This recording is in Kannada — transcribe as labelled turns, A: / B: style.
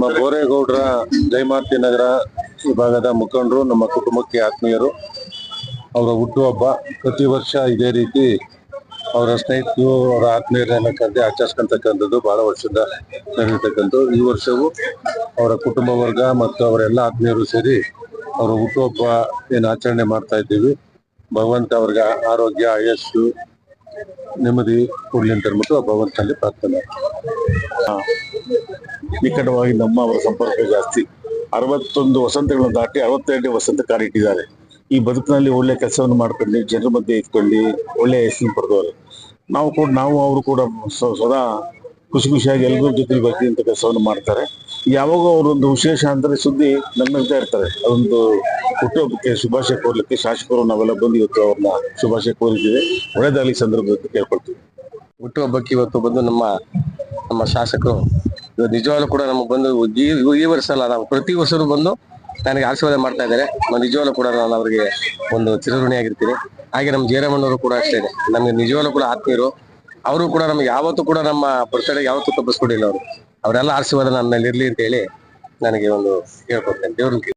A: ನಮ್ಮ ಬೋರೇಗೌಡರ ಜಯಮಾರ್ತಿ ನಗರ ವಿಭಾಗದ ಮುಖಂಡರು, ನಮ್ಮ ಕುಟುಂಬಕ್ಕೆ ಆತ್ಮೀಯರು. ಅವರ ಹುಟ್ಟುಹಬ್ಬ ಪ್ರತಿ ವರ್ಷ ಇದೇ ರೀತಿ ಅವರ ಸ್ನೇಹಿತರು, ಅವರ ಆತ್ಮೀಯರನ್ನ ಕರೆದು ಆಚರಿಸ್ಕೊಂತಕ್ಕಂಥದ್ದು ಬಹಳ ವರ್ಷದ ನಡೆಯತಕ್ಕಂಥದ್ದು. ಈ ವರ್ಷವೂ ಅವರ ಕುಟುಂಬ ವರ್ಗ ಮತ್ತು ಅವರೆಲ್ಲ ಆತ್ಮೀಯರು ಸೇರಿ ಅವರ ಹುಟ್ಟುಹಬ್ಬ ಏನು ಆಚರಣೆ ಮಾಡ್ತಾ ಇದ್ದೀವಿ. ಭಗವಂತ ಅವ್ರಿಗೆ ಆರೋಗ್ಯ, ಆಯಸ್ಸು, ನೆಮ್ಮದಿ ಕೊಡ್ಲಿ ಅಂತ ಹೇಳ್ಬಿಟ್ಟು ಭಗವಂತನಲ್ಲಿ ಪ್ರಾರ್ಥನೆ.
B: ನಿಕಟವಾಗಿ ನಮ್ಮ ಅವರ ಸಂಪರ್ಕ ಜಾಸ್ತಿ. ಅರವತ್ತೊಂದು ವಸಂತಗಳನ್ನು ದಾಟಿ ಅರವತ್ತೆರಡನೇ ವಸಂತ ಕಾಲಿಟ್ಟಿದ್ದಾರೆ. ಈ ಬದುಕಿನಲ್ಲಿ ಒಳ್ಳೆ ಕೆಲಸವನ್ನು ಮಾಡ್ಕೊಂಡು ಜನರ ಮಧ್ಯೆ ಇಟ್ಕೊಳ್ಳಿ ಒಳ್ಳೆ ಹೆಸರು ಪಡೆದವರು. ನಾವು ಕೂಡ, ನಾವು ಅವರು ಕೂಡ ಸದಾ ಖುಷಿ ಖುಷಿಯಾಗಿ ಎಲ್ಲರೂ ಜೊತೆ ಬರ್ತೀವಿ ಅಂತ ಕೆಲಸವನ್ನು ಮಾಡ್ತಾರೆ. ಯಾವಾಗ ಅವರೊಂದು ವಿಶೇಷ ಅಂದ್ರೆ ಸುದ್ದಿ ನಗ್ನಗ್ತಾ ಇರ್ತಾರೆ ಅದೊಂದು ಹುಟ್ಟುಹಬ್ಬಕ್ಕೆ ಶುಭಾಶಯ ಕೋರ್ಲಿಕ್ಕೆ ಶಾಸಕರು ನಾವೆಲ್ಲ ಬಂದು ಇವತ್ತು ಅವ್ರನ್ನ ಶುಭಾಶಯ ಕೋರಿದ್ದೀವಿ. ಒಳ್ಳೇದಾಗಲಿ ಸಂದರ್ಭದಲ್ಲಿ ಕೇಳ್ಕೊಳ್ತೀವಿ.
C: ಹುಟ್ಟುಹಬ್ಬಕ್ಕೆ ಇವತ್ತು ಬಂದು ನಮ್ಮ ನಮ್ಮ ಶಾಸಕರು ನಿಜವಾಗ್ಲೂ ಕೂಡ ನಮಗೆ ಬಂದು ಈ ವರ್ಷ ಅಲ್ಲ, ನಾವು ಪ್ರತಿ ವರ್ಷವೂ ಬಂದು ನನಗೆ ಆಶೀರ್ವಾದ ಮಾಡ್ತಾ ಇದ್ದಾರೆ. ನಿಜವಾಗ್ಲೂ ಕೂಡ ನಾನು ಅವರಿಗೆ ಒಂದು ಚಿರಋಣಿಯಾಗಿರ್ತೀನಿ ಹಾಗೆ ನಮ್ಮ ಜಯರಾಮಣ್ಣವರು ಕೂಡ ಅಷ್ಟೇ. ನಮಗೆ ನಿಜವಾಗ್ಲೂ ಕೂಡ ಆತ್ಮೀಯರು. ಅವರು ಕೂಡ ನಮ್ಗೆ ಯಾವತ್ತೂ ಕೂಡ ನಮ್ಮ ಬರ್ತಡೇ ಯಾವತ್ತೂ ತಪ್ಪಿಸ್ಕೊಡಿಲ್ಲ ಅವರು. ಅವರೆಲ್ಲ ಆಶೀರ್ವಾದ ನನ್ನ ಇರ್ಲಿ ಅಂತ ಹೇಳಿ ನನಗೆ ಒಂದು ಹೇಳ್ಕೊಡ್ತೇನೆ. ದೇವ್ರನ್ನ